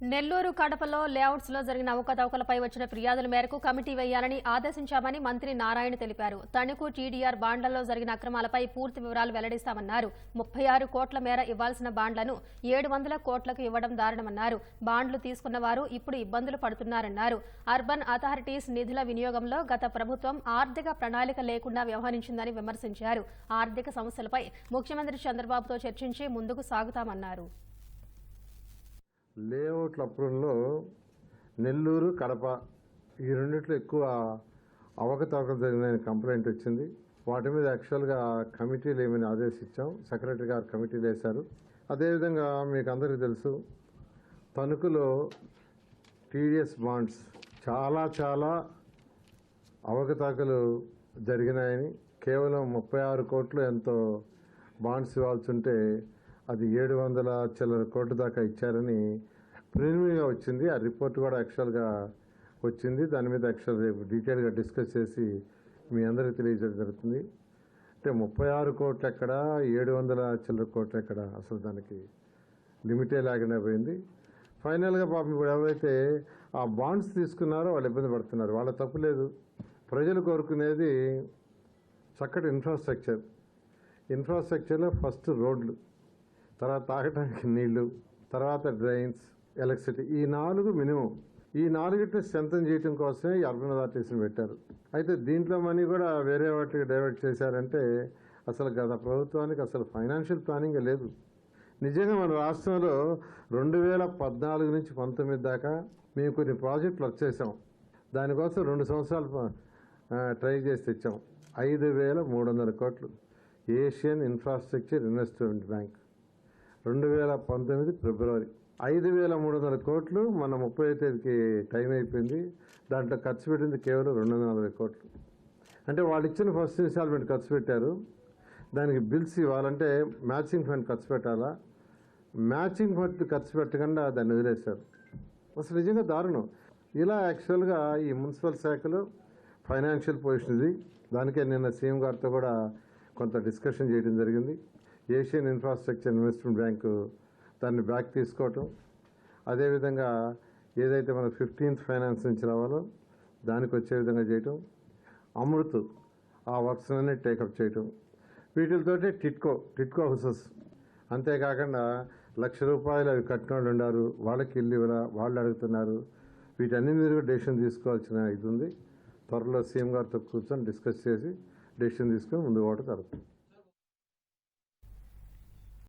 నెల్లూరు కడపలో లేఅవుట్స్లో జరిగిన అవకతవకలపై వచ్చిన ఫిర్యాదుల మేరకు కమిటీ వేయాలని ఆదేశించామని మంత్రి నారాయణ తెలిపారు. తణుకు టీడీఆర్ బాండ్లలో జరిగిన అక్రమాలపై పూర్తి వివరాలు వెల్లడిస్తామన్నారు. ముప్పై ఆరు కోట్ల మేర ఇవ్వాల్సిన బాండ్లను ఏడు వందల కోట్లకు ఇవ్వడం దారుణమన్నారు. బాండ్లు తీసుకున్న వారు ఇప్పుడు ఇబ్బందులు పడుతున్నారన్నారు. అర్బన్ అథారిటీస్ నిధుల వినియోగంలో గత ప్రభుత్వం ఆర్థిక ప్రణాళిక లేకుండా వ్యవహరించిందని విమర్శించారు. ఆర్థిక సమస్యలపై ముఖ్యమంత్రి చంద్రబాబుతో చర్చించి ముందుకు సాగుతామన్నారు. లేఅవుట్ల అప్రూవల్లో నెల్లూరు కడప ఈ రెండిట్లో ఎక్కువ అవకతవకలు జరిగిన కంప్లైంట్ వచ్చింది. వాటి మీద యాక్చువల్గా కమిటీలు ఏమైనా ఆదేశించాం. సెక్రటరీ గారు కమిటీలు వేశారు. అదేవిధంగా మీకు అందరికీ తెలుసు తణుకులో టీడీఎస్ బాండ్స్ చాలా చాలా అవకతవకలు జరిగినాయని కేవలం ముప్పై ఆరు కోట్లు ఎంతో బాండ్స్ ఇవ్వాల్సి ఉంటే అది ఏడు వందల చిల్లర కోట్ల దాకా ఇచ్చారని ప్రిలిమినరీగా వచ్చింది. ఆ రిపోర్ట్ కూడా యాక్చువల్గా వచ్చింది. దాని మీద యాక్చువల్ రేపు డీటెయిల్గా డిస్కస్ చేసి మీ అందరికీ తెలియజేయడం జరుగుతుంది. అంటే ముప్పై ఆరు కోట్లు ఎక్కడ ఏడు వందల చిల్లర కోట్లు ఎక్కడ? అసలు దానికి లిమిటే లాగానే పోయింది. ఫైనల్గా పాపం ఇప్పుడు ఎవరైతే ఆ బాండ్స్ తీసుకున్నారో వాళ్ళు ఇబ్బంది పడుతున్నారు. వాళ్ళ తప్పు లేదు. ప్రజలు కోరుకునేది చక్కటి ఇన్ఫ్రాస్ట్రక్చర్ ఇన్ఫ్రాస్ట్రక్చర్లో ఫస్ట్ రోడ్లు. తర్వాత తాగడానికి నీళ్ళు తర్వాత డ్రైన్స్ ఎలక్ట్రిసిటీ ఈ నాలుగు మినిమం. ఈ నాలుగిటిని స్ట్రెంథన్ చేయడం కోసమే ఈ అర్బన్ అథారిటీస్ని పెట్టారు. అయితే దీంట్లో మనీ కూడా వేరే వాటికి డైవర్ట్ చేశారంటే అసలు గత ప్రభుత్వానికి అసలు ఫైనాన్షియల్ ప్లానింగ్ లేదు. నిజంగా మన రాష్ట్రంలో రెండు వేల పద్నాలుగు నుంచి పంతొమ్మిది దాకా మేము కొన్ని ప్రాజెక్టులు వర్క్ చేసాం దానికోసం రెండు సంవత్సరాలు ట్రై చేసి తెచ్చాం. ఐదు వేల మూడు వందల కోట్లు. Asian Infrastructure Investment Bank. రెండు వేల పంతొమ్మిది ఫిబ్రవరి. ఐదు వేల మూడు వందల కోట్లు మన ముప్పై తేదీకి టైం అయిపోయింది. దాంట్లో ఖర్చు పెట్టింది కేవలం రెండు వందల నలభై కోట్లు. అంటే వాళ్ళు ఇచ్చిన ఫస్ట్ ఇన్స్టాల్మెంట్ ఖర్చు పెట్టారు. దానికి బిల్స్ ఇవ్వాలంటే మ్యాచింగ్ ఫండ్ ఖర్చు పెట్టాలా? మ్యాచింగ్ ఫండ్ ఖర్చు పెట్టకుండా దాన్ని వదిలేశారు. అసలు నిజంగా దారుణం. ఇలా యాక్చువల్గా ఈ మున్సిపల్ శాఖలో ఫైనాన్షియల్ పొజిషన్ ఇది. దానికే నిన్న సీఎం గారితో కూడా కొంత డిస్కషన్ చేయడం జరిగింది. ఏషియన్ ఇన్ఫ్రాస్ట్రక్చర్ ఇన్వెస్ట్మెంట్ బ్యాంకు దాన్ని బ్యాక్ తీసుకోవటం. అదేవిధంగా ఏదైతే మనం ఫిఫ్టీన్త్ ఫైనాన్స్ నుంచి రావాలో దానికి వచ్చే విధంగా చేయటం. అమృత్ ఆ వర్క్స్ అన్ని టేకప్ చేయటం. వీటితోటి టిట్కో టిట్కో హౌసెస్ అంతేకాకుండా లక్ష రూపాయలు అవి కట్టిన వాళ్ళు ఉన్నారు వాళ్ళకి ఇల్లు ఇవ్వరా వాళ్ళు అడుగుతున్నారు. వీటన్ని మీద కూడా డెసిషన్ తీసుకోవాల్సిన ఇది ఉంది. త్వరలో సీఎం గారితో కూర్చొని డిస్కస్ చేసి డెసిషన్ తీసుకొని ముందు పోవటం జరుగుతుంది.